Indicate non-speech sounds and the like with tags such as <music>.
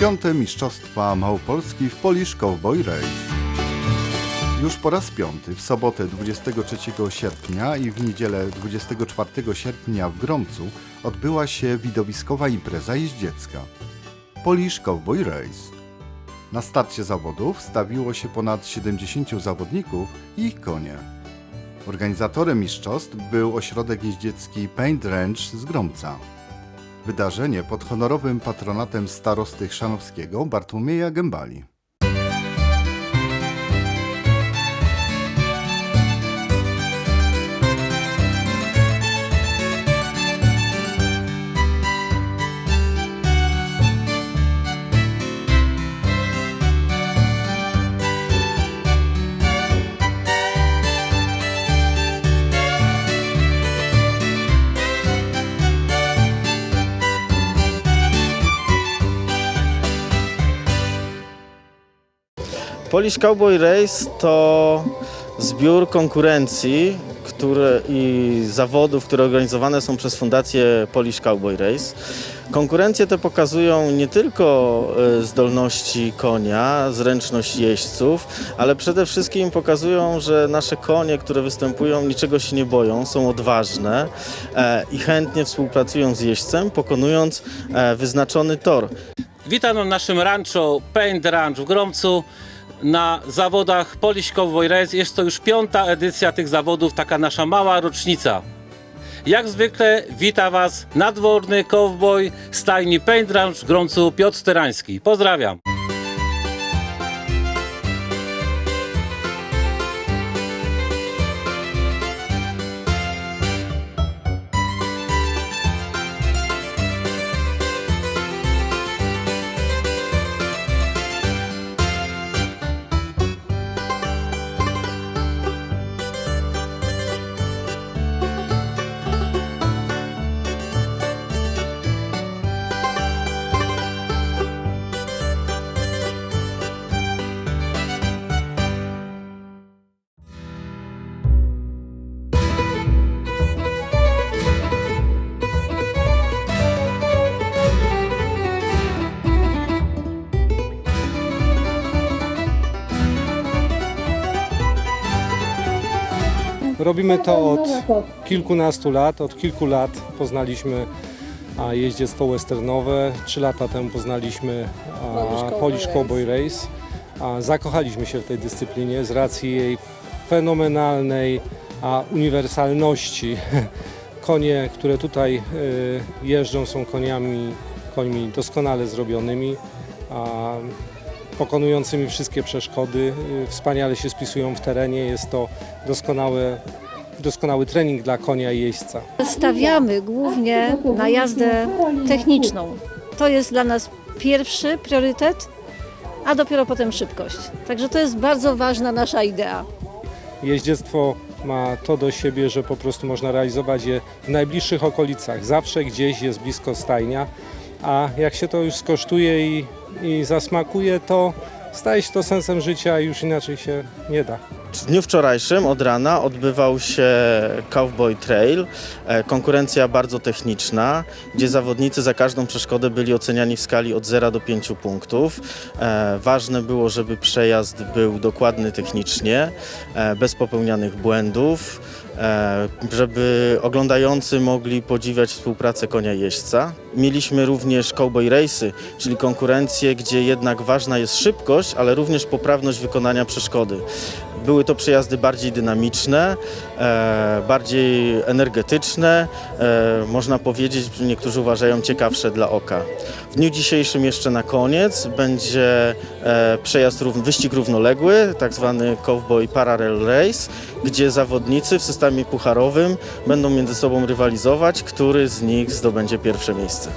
Piąte Mistrzostwa Małopolski w Polish Cowboy Race. Już po raz piąty w sobotę 23 sierpnia i w niedzielę 24 sierpnia w Gromcu odbyła się widowiskowa impreza jeździecka. Polish Cowboy Race. Na starcie zawodów stawiło się ponad 70 zawodników i ich konie. Organizatorem mistrzostw był ośrodek jeździecki Paint Ranch z Gromca. Wydarzenie pod honorowym patronatem starosty chrzanowskiego Bartłomieja Gębali. Polish Cowboy Race to zbiór konkurencji które, i zawodów, które organizowane są przez Fundację Polish Cowboy Race. Konkurencje te pokazują nie tylko e, zdolności konia, zręczność jeźdźców, ale przede wszystkim pokazują, że nasze konie, które występują, niczego się nie boją, są odważne e, i chętnie współpracują z jeźdźcem, pokonując e, wyznaczony tor. Witam na naszym rancho Paint Ranch w Gromcu na zawodach Polish Cowboy Race. Jest to już piąta edycja tych zawodów, taka nasza mała rocznica. Jak zwykle wita Was nadworny cowboy stajni Paint Ranch w Gromcu Piotr Terański. Pozdrawiam. Robimy to od kilkunastu lat. Od kilku lat poznaliśmy jeździectwo westernowe. Trzy lata temu poznaliśmy Polish Cowboy Race. Zakochaliśmy się w tej dyscyplinie z racji jej fenomenalnej uniwersalności. <laughs> Konie, które tutaj y, jeżdżą są koniami, końmi doskonale zrobionymi. Pokonującymi wszystkie przeszkody, y, wspaniale się spisują w terenie. Jest to doskonałe, doskonały trening dla konia i jeźdźca. Stawiamy głównie na jazdę techniczną. To jest dla nas pierwszy priorytet, a dopiero potem szybkość. Także to jest bardzo ważna nasza idea. Jeździectwo ma to do siebie, że po prostu można realizować je w najbliższych okolicach. Zawsze gdzieś jest blisko stajnia, a jak się to już skosztuje i, i zasmakuje, to staje się to sensem życia i już inaczej się nie da. W dniu wczorajszym od rana odbywał się Cowboy Trail, e, konkurencja bardzo techniczna, gdzie zawodnicy za każdą przeszkodę byli oceniani w skali od 0 do 5 punktów. E, Ważne było, żeby przejazd był dokładny technicznie, e, bez popełnianych błędów, żeby oglądający mogli podziwiać współpracę konia jeźdźca. Mieliśmy również Cowboy Race'y, czyli konkurencje, gdzie jednak ważna jest szybkość, ale również poprawność wykonania przeszkody. Były to przejazdy bardziej dynamiczne, e, bardziej energetyczne, e, można powiedzieć, niektórzy uważają ciekawsze dla oka. W dniu dzisiejszym jeszcze na koniec będzie e, przejazd wyścig równoległy, tak zwany Cowboy Parallel Race, gdzie zawodnicy w systemie pucharowym będą między sobą rywalizować, który z nich zdobędzie pierwsze miejsce.